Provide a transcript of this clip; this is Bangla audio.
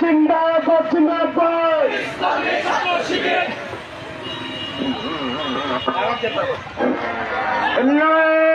জিন্দাবাদ জিন্দাবাদ নারায়ে